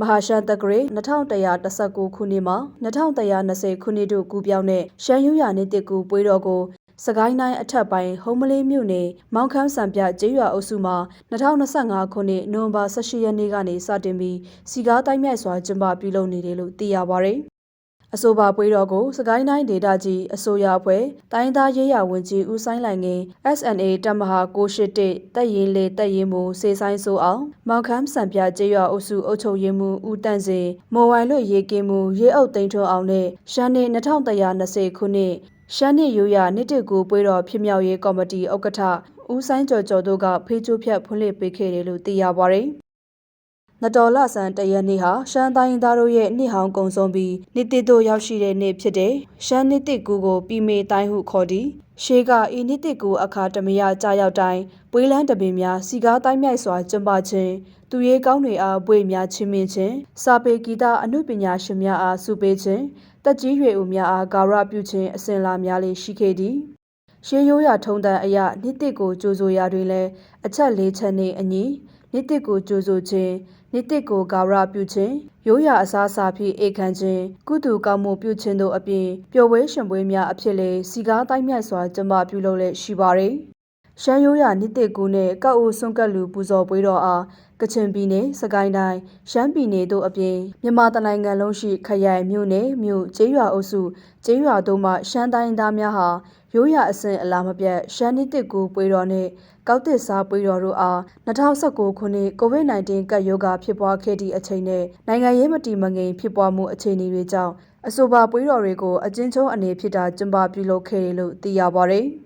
မဟာရှမ်းတက္ကရာ2119ခုနှစ်မှာ2120ခုနှစ်တို့ကူးပြောင်းတဲ့ရှမ်းရိုးရာနှစ်တစ်ကူပွဲတော်ကိုစကိုင်းတိုင်းအထက်ပိုင်းဟုံးမလေးမြို့နယ်မောင်ခမ်းစံပြကျေးရွာအုပ်စုမှာ2025ခုနှစ်နိုဝင်ဘာ18ရက်နေ့ကနေစတင်ပြီးစီကားတိုင်းမြိုက်စွာကျင်းပပြုလုပ်နေတယ်လို့သိရပါဗျ။ အဆိုပါပွဲတော်ကိုစကိုင်းတိုင်းဒေသကြီးအစိုးရအဖွဲ့တိုင်းသားရေးရာဝန်ကြီးဦးဆိုင်လိုင်ငင် SNA တပ်မဟာ981တပ်ရင်းလေတပ်ရင်းမူစေဆိုင်ဆိုအောင်မောင်ခမ်းစံပြကျေးရွာအုပ်စုအုပ်ချုပ်ရေးမှူးဦးတန့်စင်မော်ဝိုင်လွတ်ရေကင်းမှုရေအုပ်သိန်းထွန်းအောင်နဲ့ရှမ်းနှစ်2120ခုနှစ်ရှမ်းနှစ်ရိုးရာနှစ်တကူပွဲတော်ဖြစ်မြောက်ရေးကော်မတီဥက္ကဋ္ဌဦးဆိုင်ကျော်ကျော်တို့ကဖေးချိုးဖြတ်ဖွင့်လှစ်ပေးခဲ့တယ်လို့သိရပါဗျ။ နတော်လဆန်တရက်နေ့ဟာရှမ်းတိုင်းသားတို့ရဲ့နှစ်ဟောင်းကုံဆုံးပြီးနှစ်တစ်တို့ရောက်ရှိတဲ့နေ့ဖြစ်တဲ့ရှမ်းနှစ်တစ်ကူကိုပြီးမေတိုင်းဟုခေါ်သည်ရှေးကဤနှစ်တစ်ကူအခါတမယကြာရောက်တိုင်းပွေးလန်းတပင်များစီကားတိုင်းမြိုက်စွာကျင်းပခြင်းသူရေးကောင်းတွေအားဘွေများချင်းမြင့်ခြင်းစာပေဂီတအမှုပညာရှင်များအားစုပေးခြင်းတက်ကြီးရွယ်ဦးများအားဂါရပြုခြင်းအစဉ်လာများလေးရှိခဲ့သည်ရှေးရိုးရာထုံတန်အရာနှစ်တစ်ကိုကြိုးဆိုရာတွင်လည်းအချက်လေးချက်နှင့်အညီနှစ်တစ်ကိုကြိုးဆိုခြင်း နှစ်တစ်ကိုဂါရပြုခြင်းရိုးရာအစားအစာဖြင့်အေခံခြင်းကုသကောင်းမှုပြုခြင်းတို့အပြင်ပျော်ပွဲရှင်ပွဲများအဖြစ်လည်းစီကားတိုင်းမြတ်စွာကျင်းပပြုလုပ်လက်ရှိပါသည် ရှမ်းရိုးရာနှစ်တစ်ကူနဲ့ကောက်အိုဆွန့်ကပ်လူပူဇော်ပွဲတော်အားကချင်ပြည်နယ်စကိုင်းတိုင်းရှမ်းပြည်နယ်တို့အပြင်မြန်မာတနိုင်ငံလုံးရှိခရိုင်မြို့နယ်မြို့ကျေးရွာအုပ်စုကျေးရွာတို့မှရှမ်းတိုင်းသားများဟာရိုးရာအစဉ်အလာမပြတ်ရှမ်းနှစ်တစ်ကူပွဲတော်နဲ့ကောက်တစ်စားပွဲတော်တို့အား2019ခုနှစ် COVID-19 ကပ်ရောဂါဖြစ်ပွားခဲ့သည့်အချိန်နဲ့နိုင်ငံရေးမတည်မငြိမ်ဖြစ်ပွားမှုအခြေအနေတွေကြောင့်အဆိုပါပွဲတော်တွေကိုအကျဉ်းချုံးအနေဖြစ်တာကျင်းပပြုလုပ်ခဲ့တယ်လို့သိရပါဗျ။